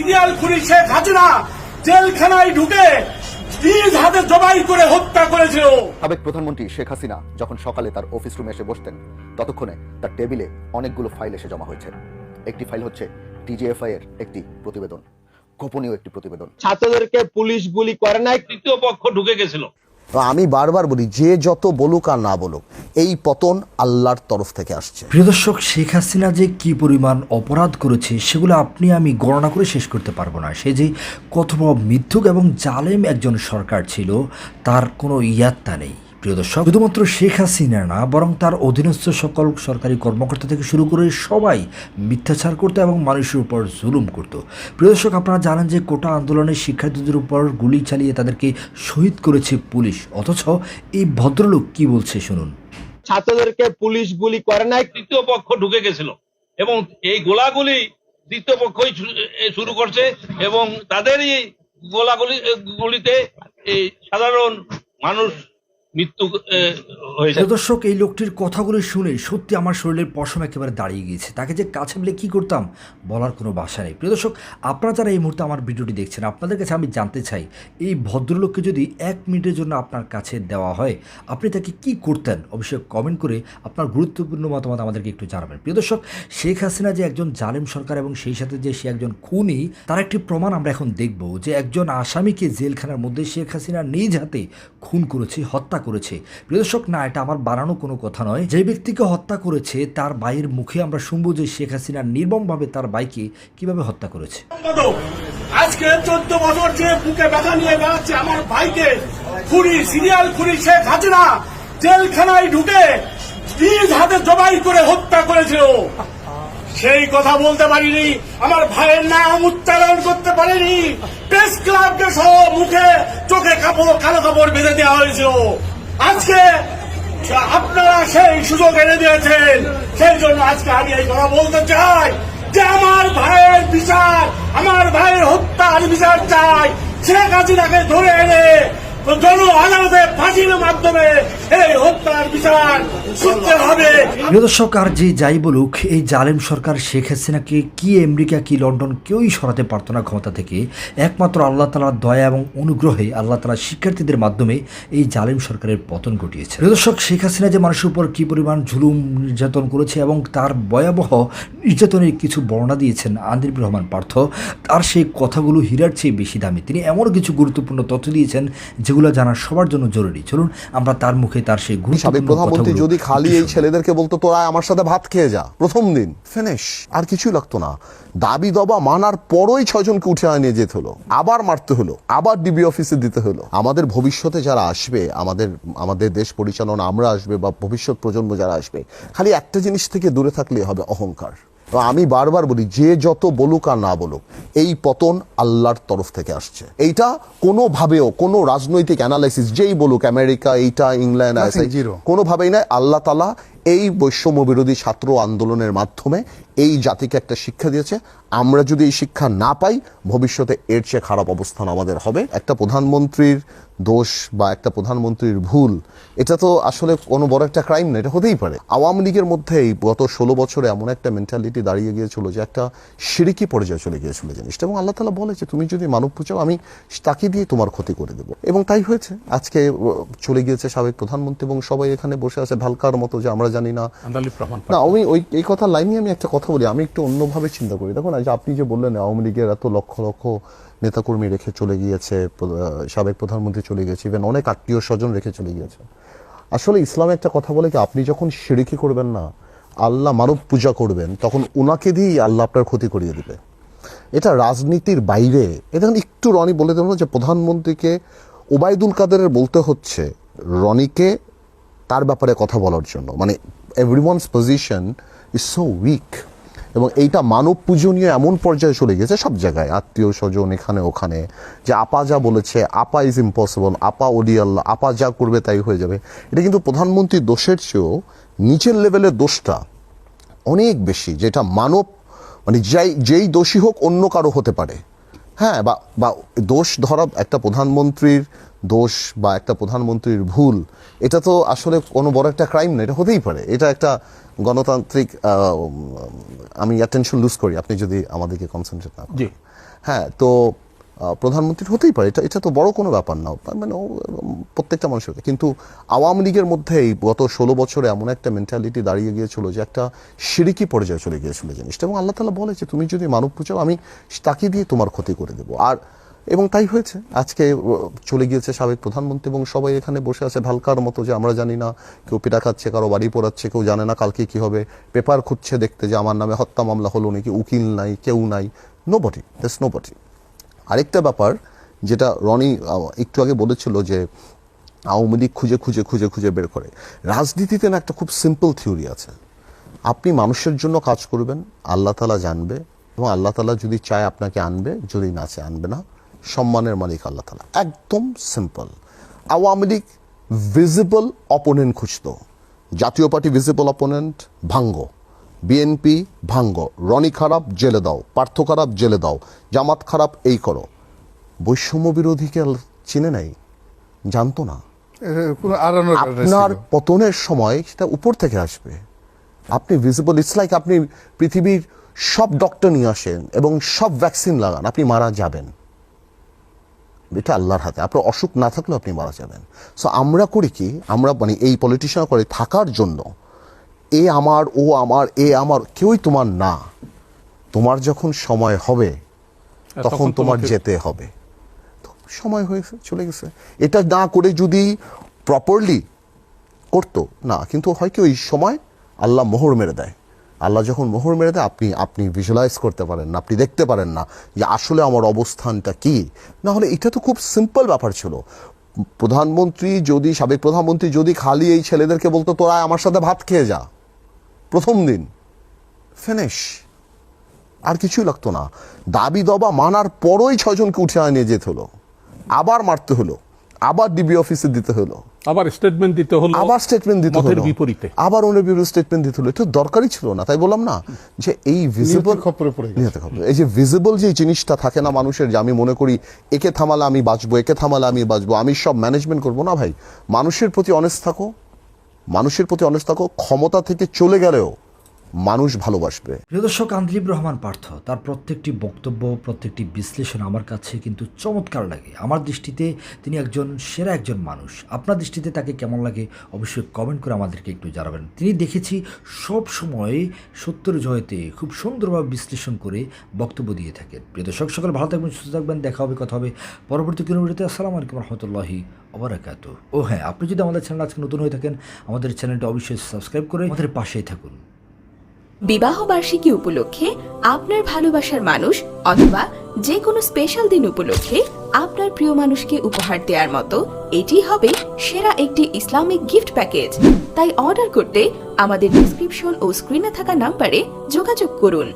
Serial খুনি শেখ হাসিনা জেলখানায় ঢুকে নিজ হাতে জবাই করে হত্যা করেছিল। সাবেক প্রধানমন্ত্রী শেখ হাসিনা যখন সকালে তার অফিস রুমে এসে বসতেন ততক্ষণে তার টেবিলে অনেকগুলো ফাইল এসে জমা হয়েছে। একটি ফাইল হচ্ছে টিজিএফআই এর একটি প্রতিবেদন গোপনীয় একটি প্রতিবেদন। ছাত্রদেরকে পুলিশ গুলি করে নাই তৃতীয় পক্ষ ঢুকে গেছিল। আমি বারবার বলি, যে যত বলুক আর না বলুক, এই পতন আল্লাহর তরফ থেকে আসছে। প্রিয় দর্শক, শেখ হাসিনা যে কি পরিমাণ অপরাধ করেছে, সেগুলো আপনি আমি গণনা করে শেষ করতে পারব না। সে যে কত বড় মিথ্যুক এবং জালেম একজন সরকার ছিল, তার কোনো ইয়াত্তা নেই। প্রিয় দর্শক, শুধুমাত্র শেখ হাসিনা না, বরং তার অধীনস্থ সকল সরকারি কর্মকর্তা থেকে শুরু করে সবাই মিথ্যাচার করতো এবং মানুষের উপর জুলুম করত। প্রিয় দর্শক, আপনারা জানেন যে কোটা আন্দোলনের শিক্ষার্থীদের উপর গুলি চালিয়ে তাদেরকে শহীদ করেছে পুলিশ। অথচ এই ভদ্রলোক কি বলছে শুনুন। ছাত্রদেরকে পুলিশ গুলি করে নাই, তৃতীয় পক্ষ ঢুকে গেছিল এবং এই গোলাগুলি দ্বিতীয় পক্ষই শুরু করছে এবং তাদেরই গোলাগুলি গুলিতে এই সাধারণ মানুষ মৃত্যু হয়েছে। দর্শক এই লোকটির কথাগুলো শুনে সত্যি আমার শরীরের পশম একেবারে দাঁড়িয়ে গিয়েছে। তাকে যে কাছে মিলে কী করতাম বলার কোনো ভাষা নেই। প্রিয় দর্শক আপনারা যারা এই মুহূর্তে আমার ভিডিওটি দেখছেন, আপনাদের কাছে আমি জানতে চাই, এই ভদ্রলোককে যদি এক মিনিটের জন্য আপনার কাছে দেওয়া হয়, আপনি তাকে কি করতেন? অবশ্যই কমেন্ট করে আপনার গুরুত্বপূর্ণ মতামত আমাদেরকে একটু জানাবেন। প্রিয় দর্শক শেখ হাসিনা যে একজন জালেম সরকার এবং সেই সাথে যে সে একজন খুনি, তার একটি প্রমাণ আমরা এখন দেখব যে একজন আসামিকে জেলখানার মধ্যে শেখ হাসিনা নিজ হাতে খুন করেছে, হত্যা করেছে। প্রিয় দর্শক, না, এটা আমার বানানো কোনো কথা নয়। যে ব্যক্তিকে হত্যা করেছে, তার ভাইয়ের মুখে আমরা শুনব যে শেখ হাসিনা নির্মমভাবে তার ভাইকে কীভাবে হত্যা করেছে। আজকে চোদ্দ বছর যে বুকে ব্যথা নিয়ে বেড়াচ্ছে আমার ভাইকে, খুনি, সিরিয়াল খুনি শেখ হাসিনা, জেলখানায় ঢুকে নিজ হাতে জবাই করে হত্যা করেছিল। সেই কথা বলতে পারিনি, আমার ভাইয়ের নাম উচ্চারণ করতে পারিনি, প্রেস ক্লাবকে সহ মুখে চোখে কাপড়, কালো কাপড় বেঁধে দেওয়া হয়েছিল। আজকে আপনারা সেই সুযোগ এনে দিয়েছেন। সেই জন্য আজকে আমি এই কথা বলতে চাই যে আমার ভাইয়ের বিচার, আমার ভাইয়ের হত্যার বিচার চাই। শেখ হাসিনাকে ধরে এনে দর্শক, আর যে যাই বলুক, এই জালেম সরকার শেখ হাসিনাকে কি আমেরিকা, কি লন্ডন, কেউই সরাতে পারতো না ক্ষমতা থেকে। একমাত্র আল্লাহ তালার দয়া এবং অনুগ্রহে আল্লাহ তালা শিক্ষার্থীদের মাধ্যমে এই জালেম সরকারের পতন ঘটিয়েছে। দর্শক, শেখ হাসিনা যে মানুষের উপর কি পরিমাণ ঝুলুম নির্যাতন করেছে এবং তার ভয়াবহ নির্যাতনের কিছু বর্ণনা দিয়েছেন আন্দির রহমান পার্থ, তার সেই কথাগুলো হীরার চেয়ে বেশি দামি। তিনি এমন কিছু গুরুত্বপূর্ণ তথ্য দিয়েছেন যেগুলো জানা সবার জন্য জরুরি। চলুন আমরা তার মুখে তার সেই সাবেক গুরুত্বপূর্ণ প্রধানমন্ত্রী যদি খালি এই ছেলেদেরকে বলতো তোরা আমার সাথে ভাত খেয়ে যা প্রথম দিন ফিনিশ আর কিছুই লাগতো না। দাবি দবা মানার পরই ছয়জনকে উঠে নিয়ে যেতে হলো। আবার মারতে হলো আবার ডিবি অফিসে দিতে হলো। আমাদের ভবিষ্যতে যারা আসবে আমাদের আমাদের দেশ পরিচালনা আমরা আসবে বা ভবিষ্যৎ প্রজন্ম যারা আসবে খালি একটা জিনিস থেকে দূরে থাকলে হবে অহংকার। আমি বারবার বলি যে যত বলুক আর না বলুক এই পতন আল্লাহর তরফ থেকে আসছে। এইটা কোনোভাবেও কোনো রাজনৈতিক অ্যানালাইসিস যেই বলুক আমেরিকা এইটা ইংল্যান্ড কোনোভাবেই নয় আল্লাহ তালা এই বৈষম্য বিরোধী ছাত্র আন্দোলনের মাধ্যমে এই জাতিকে একটা শিক্ষা দিয়েছে আমরা যদি এই শিক্ষা না পাই ভবিষ্যতে এর চেয়ে খারাপ অবস্থান আমাদের হবে। একটা প্রধানমন্ত্রীর দোষ বা একটা প্রধানমন্ত্রীর ভুল এটা তো আসলে কোনো বড় একটা ক্রাইম না এটা হতেই পারে। আওয়ামী লীগের মধ্যেই গত ষোলো বছরে এমন একটা মেন্টালিটি দাঁড়িয়ে গিয়েছিল যে একটা সিরিকি পর্যায়ে চলে গিয়েছিল জিনিসটা। এবং আল্লাহ তালা বলে যে তুমি যদি মানব পুজো আমি তাকে দিয়ে তোমার ক্ষতি করে দেবো। এবং তাই হয়েছে। আজকে চলে গিয়েছে সাবেক প্রধানমন্ত্রী এবং সবাই এখানে বসে আছে ঢালকার মতো যে আমরা জানি না। না আমি ওই এই কথা লাইনে আমি একটা কথা বলি আমি একটু অন্যভাবে চিন্তা করি। দেখুন আজ আপনি যে বললেন, আওয়ামী লীগের এত লক্ষ লক্ষ নেতাকর্মী রেখে চলে গিয়েছে সাবেক প্রধানমন্ত্রী চলে গিয়েছে ইভেন অনেক আত্মীয় স্বজন রেখে চলে গিয়েছে। আসলে ইসলামে একটা কথা বলে কি, আপনি যখন সিরিকি করবেন না, আল্লাহ মানব পূজা করবেন, তখন ওনাকে দিয়েই আল্লাহ আপনার ক্ষতি করিয়ে দিবে। এটা রাজনীতির বাইরে এটা একটু রনি বলে দেবো যে প্রধানমন্ত্রীকে ওবায়দুল কাদেরের বলতে হচ্ছে, রনিকে তার ব্যাপারে কথা বলার জন্য। মানে everyone's position is so weak এবং এইটা মানব পূজনীয় এমন পর্যায়ে চলে গেছে সব জায়গায়, আত্মীয় স্বজন এখানে ওখানে, যে আপা যা বলেছে, আপা ইজ ইম্পসিবল আপা ওডিয়াল আপা যা করবে তাই হয়ে যাবে। এটা কিন্তু প্রধানমন্ত্রীর দোষের চেয়েও নিচের লেভেলের দোষটা অনেক বেশি, যেটা মানব মানে যাই, যেই দোষী হোক অন্য কারও হতে পারে। হ্যাঁ বা বা দোষ ধরা একটা প্রধানমন্ত্রীর দোষ বা একটা প্রধানমন্ত্রীর ভুল এটা তো আসলে কোনো বড় একটা ক্রাইম না এটা হতেই পারে এটা একটা গণতান্ত্রিক আমি অ্যাটেনশন লুজ করি আপনি যদি আমাদেরকে কনসেন্ট্রেট না করেন। হ্যাঁ তো আহ, প্রধানমন্ত্রীর হতেই পারে। এটা এটা তো বড় কোনো ব্যাপার না। মানে প্রত্যেকটা মানুষের কিন্তু আওয়ামী লীগের মধ্যে এই গত ষোলো বছরে এমন একটা মেন্টালিটি দাঁড়িয়ে গিয়েছিল যে একটা সিরিকি পর্যায়ে চলে গিয়েছিল জিনিসটা। এবং আল্লাহ তালা বলে যে তুমি যদি মানব পুজো আমি তাকে দিয়ে তোমার ক্ষতি করে দেবো। আর এবং তাই হয়েছে। আজকে চলে গিয়েছে সাবেক প্রধানমন্ত্রী এবং সবাই এখানে বসে আছে ভালকার মতো যে আমরা জানি না কেউ পিটা খাচ্ছে কারও বাড়ি পোড়াচ্ছে কেউ জানে না কালকে কি হবে। পেপার খুঁজছে দেখতে যে আমার নামে হত্যা মামলা হলো নাকি উকিল নাই কেউ নাই। Nobody does nobody আরেকটা ব্যাপার যেটা রনি একটু আগে বলেছিল যে আওয়ামী লীগ খুঁজে খুঁজে খুঁজে খুঁজে বের করে। রাজনীতিতে না একটা খুব সিম্পল থিওরি আছে। আপনি মানুষের জন্য কাজ করবেন, আল্লাহ তালা জানবে এবং আল্লাহ তালা যদি চায় আপনাকে আনবে, যদি না চায় আনবে না, সম্মানের মালিক আল্লাহ তালা। একদম simple Awami League visible opponent খুঁজত। Jatiya Party visible opponent ভাঙ্গ। বিএনপি ভাঙ্গ। রনি খারাপ জেলে দাও। পার্থ খারাপ জেলে দাও। জামাত খারাপ এই করো। বৈষম্য বিরোধীকে চিনে নাই? জানতো না। আপনার পতনের সময় সেটা উপর থেকে আসবে। আপনি ভিজিবল ইটস লাইক আপনি পৃথিবীর সব ডক্টর নিয়ে আসেন এবং সব ভ্যাকসিন লাগান আপনি মারা যাবেন। এটা আল্লাহর হাতে। আপনার অসুখ না থাকলেও আপনি মারা যাবেন। সো আমরা করি কি? আমরা মানে এই পলিটিশিয়ান করে থাকার জন্য এ আমার ও আমার এ আমার কেউই তোমার না। তোমার যখন সময় হবে তখন তোমার যেতে হবে। সময় হয়েছে চলে গেছে। এটা না করে যদি প্রপারলি করতো না কিন্তু হয় কি ওই সময় আল্লাহ মোহর মেরে দেয়। আল্লাহ যখন মোহর মেরে দেয় আপনি আপনি ভিজুয়ালাইজ করতে পারেন না আপনি দেখতে পারেন না যে আসলে আমার অবস্থানটা কি। না হলে এটা তো খুব সিম্পল ব্যাপার ছিল। প্রধানমন্ত্রী যদি সাবেক প্রধানমন্ত্রী যদি খালি এই ছেলেদেরকে বলতো তোরা আমার সাথে ভাত খেয়ে যা। প্রথম দিন ফিনিশ আর কিছুই লাগতো না। দাবি দবা মানার পরই ছয়জনকে উঠে নিয়ে যেতে হলো। আবার মারতে হলো আবার ডিবি অফিসে দিতে হলো। আবার স্টেটমেন্ট দিতে হলো আবার স্টেটমেন্ট দিতে হলো। বিপরীতে। আবার ওনার বিরুদ্ধে স্টেটমেন্ট দিতে হলো। এটা দরকারই ছিল না তাই বললাম না যে এই ভিজিবল খপ্পরে পড়ে গেছে। এই যে ভিজিবল যে জিনিসটা থাকে না মানুষের যে আমি মনে করি একে থামালে আমি বাঁচবো একে থামালে আমি বাঁচবো আমি সব ম্যানেজমেন্ট করব না ভাই? মানুষের প্রতি অনেস্ট থাকো। মানুষের প্রতি অনেস্ট থাকো ক্ষমতা থেকে চলে গেলেও মানুষ ভালোবাসবে। প্রিয় দর্শক আন্দলিব রহমান পার্থ, তার প্রত্যেকটি বক্তব্য, প্রত্যেকটি বিশ্লেষণ আমার কাছে কিন্তু চমৎকার লাগে। আমার দৃষ্টিতে তিনি একজন সেরা একজন মানুষ। আপনার দৃষ্টিতে তাকে কেমন লাগে অবশ্যই কমেন্ট করে আমাদেরকে একটু জানাবেন। তিনি দেখেছি সব সময় সত্যের জয়তে খুব সুন্দরভাবে বিশ্লেষণ করে বক্তব্য দিয়ে থাকেন। প্রিয় দর্শক, সকল ভালো থাকবেন, সুস্থ থাকবেন, দেখা হবে, কথা হবে। পরবর্তী কোনো আসসালামু আলাইকুম রহমতুল্লাহি ওবরাকাত ও হ্যাঁ আপনি যদি আমাদের চ্যানেল আজকে নতুন হয়ে থাকেন, আমাদের চ্যানেলটা অবশ্যই সাবস্ক্রাইব করে আমাদের পাশেই থাকুন। বিবাহ বার্ষিকী উপলক্ষে আপনার ভালোবাসার মানুষ অথবা যে কোনো স্পেশাল দিন উপলক্ষে আপনার প্রিয় মানুষকে উপহার দেওয়ার মতো এটি হবে সেরা একটি ইসলামিক গিফট প্যাকেজ তাই অর্ডার করতে আমাদের ডিসক্রিপশন ও স্ক্রিনে থাকা নাম্বারে যোগাযোগ করুন।